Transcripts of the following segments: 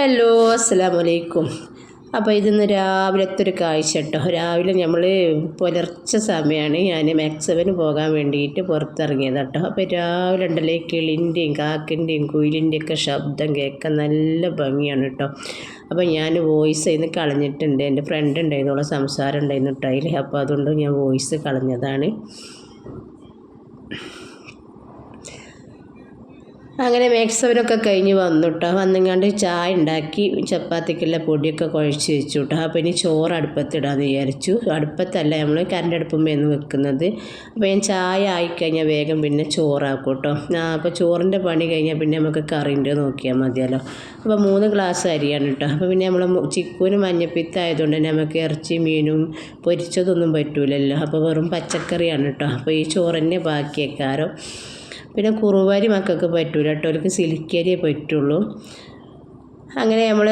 Hello അസ്സാം വലൈക്കും അപ്പോൾ ഇതിന്ന് രാവിലത്തെ ഒരു കാഴ്ച കേട്ടോ രാവിലെ നമ്മൾ പുലർച്ച സമയമാണ് ഞാൻ മാക്സവന് പോകാൻ വേണ്ടിയിട്ട് പുറത്തിറങ്ങിയത് കേട്ടോ അപ്പോൾ രാവിലെ ഉണ്ടല്ലേ കിളിന്റെയും കാക്കിന്റെയും കുയിലിന്റെയും ഒക്കെ ശബ്ദം കേൾക്കാൻ നല്ല ഭംഗിയാണ് കേട്ടോ അപ്പോൾ ഞാൻ വോയിസ് ചെയ്ത് കളഞ്ഞിട്ടുണ്ട്. എന്റെ ഫ്രണ്ട് ഉണ്ടായിരുന്നുള്ള സംസാരം ഉണ്ടായിരുന്നു കേട്ടോ അതിൽ അപ്പോൾ അതുകൊണ്ട് ഞാൻ വോയിസ് കളഞ്ഞതാണ്. അങ്ങനെ മേക്സവരൊക്കെ കഴിഞ്ഞ് വന്നു കേട്ടോ വന്നുങ്ങാണ്ട് ചായ ഉണ്ടാക്കി ചപ്പാത്തിക്കുള്ള പൊടിയൊക്കെ കുഴച്ച് വെച്ചു കേട്ടോ അപ്പോൾ ഇനി ചോറ് അടുപ്പത്തിടാന്ന് വിചാരിച്ചു. അടുപ്പത്തല്ല നമ്മൾ കറണ്ട് അടുപ്പുമ്പോൾ വെക്കുന്നത്. അപ്പോൾ ഞാൻ ചായ ആയിക്കഴിഞ്ഞാൽ വേഗം പിന്നെ ചോറാക്കും കേട്ടോ അപ്പോൾ ചോറിന്റെ പണി കഴിഞ്ഞാൽ പിന്നെ നമുക്ക് കറിന്റെ നോക്കിയാൽ മതിയല്ലോ. അപ്പോൾ മൂന്ന് ഗ്ലാസ് അരിയാണ് കേട്ടോ. അപ്പോൾ പിന്നെ നമ്മൾ ചിക്കുവിന് മഞ്ഞപ്പിത്തായതുകൊണ്ട് തന്നെ നമുക്ക് ഇറച്ചി മീനും പൊരിച്ചതൊന്നും പറ്റൂലല്ലോ. അപ്പോൾ വെറും പച്ചക്കറിയാണ് കേട്ടോ. അപ്പോൾ ഈ ചോറിനെ ബാക്കിയേക്കാരോ. പിന്നെ കുറുവാരി മക്കൾക്ക് പറ്റൂല കേട്ടോ. അവർക്ക് സിലിക്കരിയെ പറ്റുള്ളൂ. അങ്ങനെ നമ്മൾ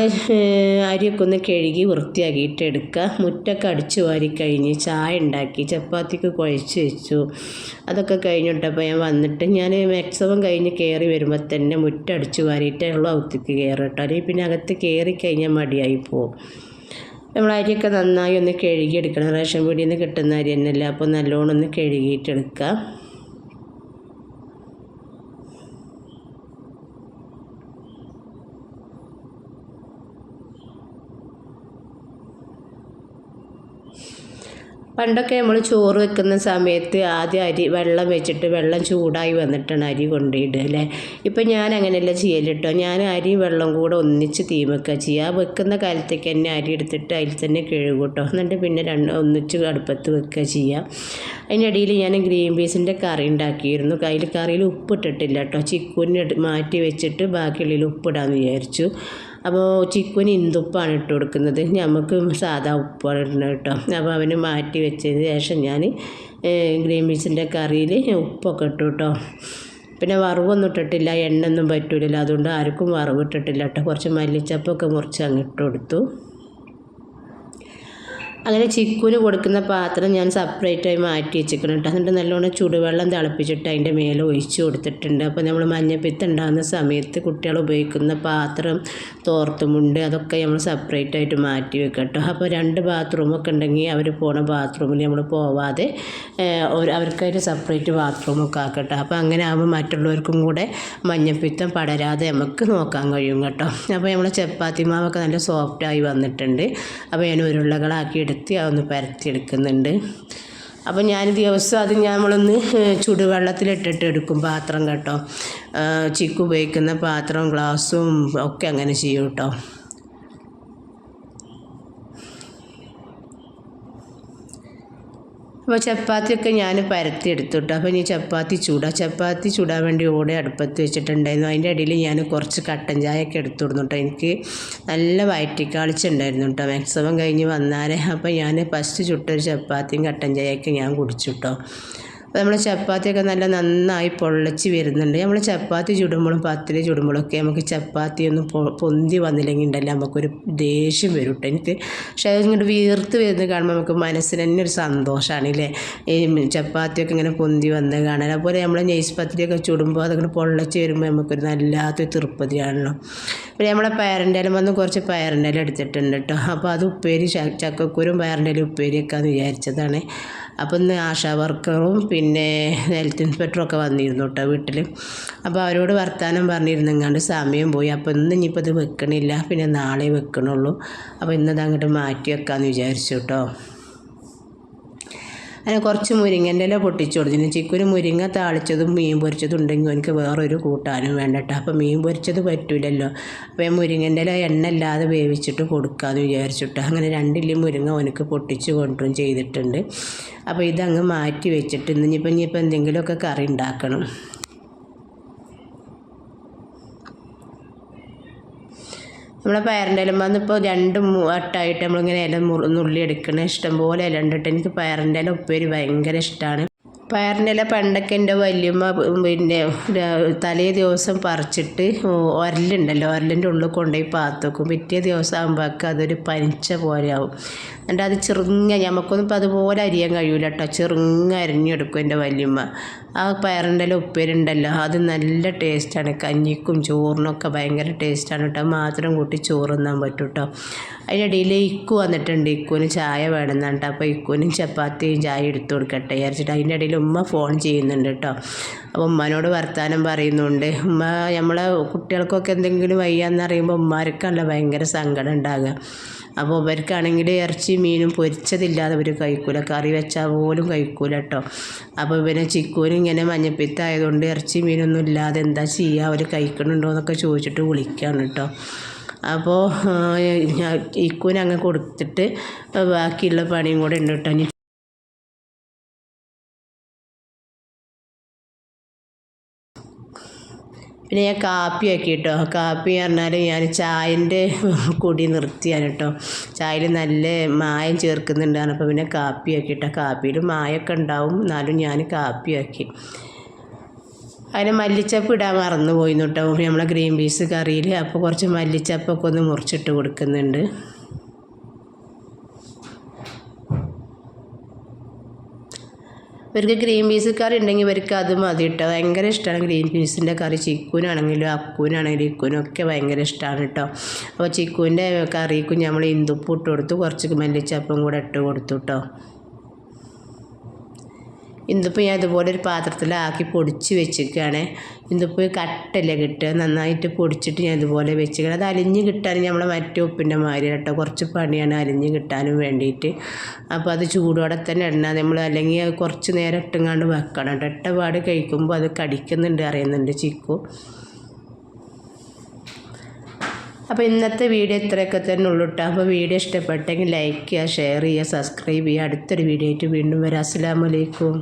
അരിയൊക്കെ ഒന്ന് കഴുകി വൃത്തിയാക്കിയിട്ട് എടുക്കുക. മുറ്റൊക്കെ അടിച്ചു വാരി കഴിഞ്ഞ് ചായ ഉണ്ടാക്കി ചപ്പാത്തിക്ക് കുഴച്ച് വെച്ചു. അതൊക്കെ കഴിഞ്ഞിട്ടപ്പോൾ ഞാൻ വന്നിട്ട് ഞാൻ മാക്സിമം കഴിഞ്ഞ് കയറി വരുമ്പോൾ തന്നെ മുറ്റടിച്ചു വാരിയിട്ടുള്ള കയറി കേട്ടോ. അല്ലെങ്കിൽ പിന്നെ അകത്ത് കയറി കഴിഞ്ഞാൽ മടിയായി പോകും നമ്മൾ അരിയൊക്കെ നന്നായി ഒന്ന് കഴുകിയെടുക്കണം. റേഷൻ പീടിയിൽ നിന്ന് കിട്ടുന്ന അരി തന്നെയല്ല? അപ്പോൾ നല്ലോണം ഒന്ന് കഴുകിയിട്ടെടുക്കുക പണ്ടൊക്കെ നമ്മൾ ചോറ് വെക്കുന്ന സമയത്ത് ആദ്യം അരി വെള്ളം വെച്ചിട്ട് വെള്ളം ചൂടായി വന്നിട്ടാണ് അരി കൊണ്ടിടുക അല്ലേ? ഇപ്പം ഞാൻ അങ്ങനെയല്ല ചെയ്യൽ കേട്ടോ ഞാൻ അരി വെള്ളം കൂടെ ഒന്നിച്ച് തീ വെക്കുക ചെയ്യുക വെക്കുന്ന കാലത്തേക്ക് തന്നെ അരി എടുത്തിട്ട് അതിൽ തന്നെ കിഴുകൂട്ടോ കേട്ടോ എന്നിട്ട് പിന്നെ രണ്ട് ഒന്നിച്ച് അടുപ്പത്ത് വെക്കുക ചെയ്യുക. അതിന്റെ ഇടയിൽ ഞാൻ ഗ്രീൻ പീസിന്റെ കറി ഉണ്ടാക്കിയിരുന്നു. അതിൽ കറിയിൽ ഉപ്പിട്ടിട്ടില്ല കേട്ടോ ചിക്കൂനെ മാറ്റി വെച്ചിട്ട് ബാക്കിയുള്ളിൽ ഉപ്പിടാമെന്ന് വിചാരിച്ചു. അപ്പോൾ ചിക്കുവിന് ഇന്തുപ്പാണ് ഇട്ട് കൊടുക്കുന്നത്. നമുക്ക് സാധാ ഉപ്പാണ് ഇടുന്നത് കേട്ടോ. അപ്പോൾ അവന് മാറ്റി വെച്ചതിന് ശേഷം ഞാൻ ഗ്രീൻ പീസിന്റെ കറിയിൽ ഉപ്പൊക്കെ ഇട്ടു കേട്ടോ. പിന്നെ വറവൊന്നും ഇട്ടിട്ടില്ല. എണ്ണൊന്നും പറ്റൂലല്ലോ. അതുകൊണ്ട് ആർക്കും വറവ് ഇട്ടിട്ടില്ല കേട്ടോ. കുറച്ച് മല്ലിച്ചപ്പൊക്കെ മുറിച്ച് അങ്ങ് ഇട്ട് കൊടുത്തു. അങ്ങനെ ചിക്കുന് കൊടുക്കുന്ന പാത്രം ഞാൻ സെപ്പറേറ്റായി മാറ്റി വെച്ചിരിക്കണം കേട്ടോ. എന്നിട്ട് നല്ലോണം ചുടുവെള്ളം തിളപ്പിച്ചിട്ട് അതിന്റെ മേലെ ഒഴിച്ച് കൊടുത്തിട്ടുണ്ട്. അപ്പോൾ നമ്മൾ മഞ്ഞപ്പിത്ത് ഉണ്ടാകുന്ന സമയത്ത് കുട്ടികൾ ഉപയോഗിക്കുന്ന പാത്രം തോർത്തുമുണ്ട് അതൊക്കെ നമ്മൾ സെപ്പറേറ്റ് ആയിട്ട് മാറ്റി വെക്കാം കേട്ടോ. അപ്പോൾ രണ്ട് ബാത്റൂമൊക്കെ ഉണ്ടെങ്കിൽ അവർ പോണ ബാത്റൂമിൽ നമ്മൾ പോവാതെ അവർക്കായിട്ട് സെപ്പറേറ്റ് ബാത്റൂമൊക്കെ ആക്കട്ടെ അപ്പോൾ അങ്ങനെ ആകുമ്പോൾ മറ്റുള്ളവർക്കും കൂടെ മഞ്ഞപ്പിത്തം പടരാതെ നമുക്ക് നോക്കാൻ കഴിയും കേട്ടോ. അപ്പോൾ നമ്മൾ ചപ്പാത്തി മാവൊക്കെ നല്ല സോഫ്റ്റായി വന്നിട്ടുണ്ട്. അപ്പോൾ ഞാൻ ഉരുളകളാക്കി എടുത്ത് എടുത്തി അതൊന്ന് പരത്തിയെടുക്കുന്നുണ്ട്. അപ്പം ഞാൻ ദിവസം അത് നമ്മളൊന്ന് ചുടുവെള്ളത്തിലിട്ടിട്ട് എടുക്കും പാത്രം കേട്ടോ. ചിക്കു ഉപയോഗിക്കുന്ന പാത്രം ഗ്ലാസും ഒക്കെ അങ്ങനെ ചെയ്യും കേട്ടോ. അപ്പോൾ ചപ്പാത്തിയൊക്കെ ഞാൻ പരത്തി എടുത്തുട്ടോ. അപ്പോൾ ഇനി ചപ്പാത്തി ചൂടാ. ചപ്പാത്തി ചൂടാൻ വേണ്ടി ഓടെ അടുപ്പത്ത് വെച്ചിട്ടുണ്ടായിരുന്നു. അതിന്റെ ഇടയിൽ ഞാൻ കുറച്ച് കട്ടൻ ചായയൊക്കെ എടുത്തു കൊടുന്നു കേട്ടോ എനിക്ക് നല്ല വയറ്റിക്കാളിച്ചുണ്ടായിരുന്നു കേട്ടോ മാക്സിമം കഴിഞ്ഞ് വന്നാലേ. അപ്പോൾ ഞാൻ ഫസ്റ്റ് ചുട്ടൊരു ചപ്പാത്തിയും കട്ടൻ ചായയൊക്കെ ഞാൻ കുടിച്ചു കേട്ടോ നമ്മൾ ചപ്പാത്തിയൊക്കെ നല്ല നന്നായി പൊള്ളച്ച് വരുന്നുണ്ട്. നമ്മൾ ചപ്പാത്തി ചുടുമ്പോഴും പത്തിരി ചുടുമ്പോഴൊക്കെ നമുക്ക് ചപ്പാത്തി ഒന്ന് പൊന്തി വന്നില്ലെങ്കിൽ ഉണ്ടല്ലോ നമുക്കൊരു ദേഷ്യം വരും കേട്ടോ എനിക്ക് പക്ഷേ അതിങ്ങോട്ട് വീർത്ത് വരുന്നത് കാണുമ്പോൾ നമുക്ക് മനസ്സിന് തന്നെ ഒരു സന്തോഷമാണ് അല്ലേ ഈ ചപ്പാത്തിയൊക്കെ ഇങ്ങനെ പൊന്തി വന്ന് കാണാൻ. അതുപോലെ നമ്മൾ നെയ്സ് പത്തിരിയൊക്കെ ചുടുമ്പോൾ അതിങ്ങനെ പൊള്ളച്ച് വരുമ്പോൾ നമുക്കൊരു നല്ലാത്തൊരു തൃപ്തിയാണല്ലോ. പിന്നെ നമ്മളെ പയറിന്റെലും വന്ന് കുറച്ച് പയറിന്റെ എടുത്തിട്ടുണ്ട് കേട്ടോ അപ്പോൾ അത് ഉപ്പേരി ചക്കക്കുരും പയറിന്റെ ഉപ്പേരിയൊക്കെ വിചാരിച്ചതാണ്. അപ്പോൾ ഇന്ന് ആശാ വർക്കറും പിന്നെ ഹെൽത്ത് ഇൻസ്പെക്ടറും ഒക്കെ വന്നിരുന്നു കേട്ടോ വീട്ടിൽ അപ്പോൾ അവരോട് വർത്തമാനം പറഞ്ഞിരുന്നെങ്ങാണ്ട് സമയം പോയി. അപ്പോൾ ഇന്ന് ഇനിയിപ്പോൾ ഇത് വെക്കണില്ല. പിന്നെ നാളെ വെക്കണുള്ളൂ. അപ്പോൾ ഇന്നത് അങ്ങോട്ട് മാറ്റി വെക്കാമെന്ന് വിചാരിച്ചു കേട്ടോ അങ്ങനെ കുറച്ച് മുരിങ്ങന്റെ ഇല പൊട്ടിച്ചു കൊടുത്തിരുന്നു ചിക്കൊരു മുരിങ്ങ താളിച്ചതും മീൻ പൊരിച്ചതും ഉണ്ടെങ്കിൽ എനിക്ക് വേറൊരു കൂട്ടാനും വേണ്ടട്ടോ. അപ്പോൾ മീൻ പൊരിച്ചത് പറ്റൂലല്ലോ. അപ്പോൾ ഞാൻ മുരിങ്ങന്റെ ഇല എണ്ണ ഇല്ലാതെ വേവിച്ചിട്ട് കൊടുക്കാമെന്ന് വിചാരിച്ചിട്ട്. അങ്ങനെ രണ്ടില്ലി മുരിങ്ങ എനിക്ക് പൊട്ടിച്ച് കൊണ്ടും ചെയ്തിട്ടുണ്ട്. അപ്പോൾ ഇതങ്ങ് മാറ്റി വെച്ചിട്ട് ഇന്നിപ്പോൾ ഇനിയിപ്പോൾ എന്തെങ്കിലുമൊക്കെ കറി ഉണ്ടാക്കണം. നമ്മളെ പയറിന്റെ ഇല വന്നിപ്പോൾ രണ്ട് വട്ടമായിട്ട് നമ്മളിങ്ങനെ ഇല നുള്ളി എടുക്കണം ഇഷ്ടംപോലെ ഇല ഉണ്ട് എനിക്ക് പയറിന്റെ ഇല ഉപ്പേരി ഭയങ്കര ഇഷ്ടമാണ് പയറിനില പണ്ടൊക്കെ വല്യമ്മ പിന്നെ തലേ ദിവസം പറിച്ചിട്ട് ഉരലുണ്ടല്ലോ ഉരലിന്റെ ഉള്ളിൽ കൊണ്ടുപോയി പാത്ത് വെക്കും. പിറ്റേ ദിവസം ആകുമ്പോഴേക്ക് അതൊരു പനിച്ച പോലെ ആവും. എന്നിട്ട് അത് ചെറുങ്ങ നമുക്കൊന്നും ഇപ്പം അതുപോലെ അരിയാൻ കഴിയൂല കേട്ടോ ചെറുങ്ങ അരിഞ്ഞെടുക്കും എന്റെ വല്യമ്മ. ആ പയറിന്റെ ഉപ്പേരുണ്ടല്ലോ അത് നല്ല ടേസ്റ്റാണ്. കഞ്ഞിക്കും ചോറിനൊക്കെ ഭയങ്കര ടേസ്റ്റാണ് കേട്ടോ. മാത്രം കൂട്ടി ചോറ് തിന്നാൻ പറ്റും കേട്ടോ അതിനിടയിൽ ഇക്കു വന്നിട്ടുണ്ട്. ഇക്കുവിന് ചായ വേണമെന്നാണ് കേട്ടോ. അപ്പോൾ ഇക്കുവിനും ചപ്പാത്തിയും ചായ എടുത്തു കൊടുക്കട്ടെ വിചാരിച്ചിട്ട് അതിന്റെ ഇടയിൽ ഉമ്മ ഫോൺ ചെയ്യുന്നുണ്ട് കേട്ടോ അപ്പോൾ ഉമ്മനോട് വർത്തമാനം പറയുന്നുണ്ട്. ഉമ്മ നമ്മളെ കുട്ടികൾക്കൊക്കെ എന്തെങ്കിലും വയ്യാന്ന് അറിയുമ്പോൾ ഉമ്മാർക്കല്ല ഭയങ്കര സങ്കടം ഉണ്ടാകുക അപ്പോൾ ഇവർക്കാണെങ്കിൽ ഇറച്ചി മീനും പൊരിച്ചതില്ലാതെ അവർ കഴിക്കൂല. കറി വെച്ചാൽ പോലും കഴിക്കൂല കേട്ടോ അപ്പോൾ ഇവനെ ചിക്കൂനും ഇങ്ങനെ മഞ്ഞപ്പിത്തായതുകൊണ്ട് ഇറച്ചി മീനൊന്നും ഇല്ലാതെ എന്താ ചെയ്യുക അവർ കഴിക്കണുണ്ടോ എന്നൊക്കെ ചോദിച്ചിട്ട് വിളിക്കുകയാണ് കേട്ടോ അപ്പോൾ ഇക്കൂന് അങ്ങ് കൊടുത്തിട്ട് ബാക്കിയുള്ള പണിയും കൂടെ ഉണ്ട് കേട്ടോ പിന്നെ ഞാൻ കാപ്പി ആക്കിട്ടോ കാപ്പി പറഞ്ഞാൽ ഞാൻ ചായന്റെ കുടി നിർത്തിയാണ് കേട്ടോ ചായയിൽ നല്ല മായം ചേർക്കുന്നുണ്ടാണ്. അപ്പോൾ പിന്നെ കാപ്പി ആക്കി കേട്ടോ കാപ്പിയിൽ മായൊക്കെ ഉണ്ടാവും. എന്നാലും ഞാൻ കാപ്പി ആക്കി അതിന് മല്ലിച്ചപ്പ് ഇടാൻ മറന്നു പോയി കേട്ടോ നമ്മളെ ഗ്രീൻ പീസ് കറിയിൽ. അപ്പോൾ കുറച്ച് മല്ലിച്ചപ്പൊക്കെ ഒന്ന് മുറിച്ചിട്ട് കൊടുക്കുന്നുണ്ട്. ഇവർക്ക് ഗ്രീൻ പീസ് കറി ഉണ്ടെങ്കിൽ ഇവർക്ക് അത് മതി കേട്ടോ ഭയങ്കര ഇഷ്ടമാണ് ഗ്രീൻ പീസിന്റെ കറി. ചിക്കൂനാണെങ്കിലും അക്കൂനാണെങ്കിലും ഇക്കൂനും ഒക്കെ ഭയങ്കര ഇഷ്ടമാണ് കേട്ടോ അപ്പോൾ ചിക്കൂന്റെ കറിക്കും നമ്മൾ ഇന്ദുപ്പ് ഇട്ട് കൊടുത്തു കുറച്ച് മല്ലിച്ചപ്പും കൂടെ ഇട്ട് കൊടുത്തു കേട്ടോ ഇന്തിപ്പോൾ ഞാൻ ഇതുപോലെ ഒരു പാത്രത്തിലാക്കി പൊടിച്ച് വെച്ചിരിക്കുകയാണ്. ഇന്തിപ്പോൾ കട്ടല്ലേ കിട്ടുക. നന്നായിട്ട് പൊടിച്ചിട്ട് ഞാൻ ഇതുപോലെ വെച്ചിരിക്കണം അത് അലിഞ്ഞ് കിട്ടാൻ നമ്മളെ മറ്റേ ഉപ്പിന്റെ മാതിരി കേട്ടോ കുറച്ച് പണിയാണ് അലിഞ്ഞ് കിട്ടാനും വേണ്ടിയിട്ട്. അപ്പോൾ അത് ചൂടോടെ തന്നെ ഇടണം. നമ്മൾ അല്ലെങ്കിൽ കുറച്ച് നേരം ഇട്ടുങ്ങാണ്ട് വെക്കണം കേട്ടോ. ഇട്ടപാട് കഴിക്കുമ്പോൾ അത് കടിക്കുന്നുണ്ട് അറിയുന്നുണ്ട് ചിക്കു. അപ്പോൾ ഇന്നത്തെ വീഡിയോ ഇത്രയൊക്കെ തന്നെ ഉള്ളൂ കേട്ടോ. അപ്പോൾ വീഡിയോ ഇഷ്ടപ്പെട്ടെങ്കിൽ ലൈക്ക് ചെയ്യുക ഷെയർ ചെയ്യുക സബ്സ്ക്രൈബ് ചെയ്യുക. അടുത്തൊരു വീഡിയോ ആയിട്ട് വീണ്ടും വരാം. അസ്സാം വലൈക്കും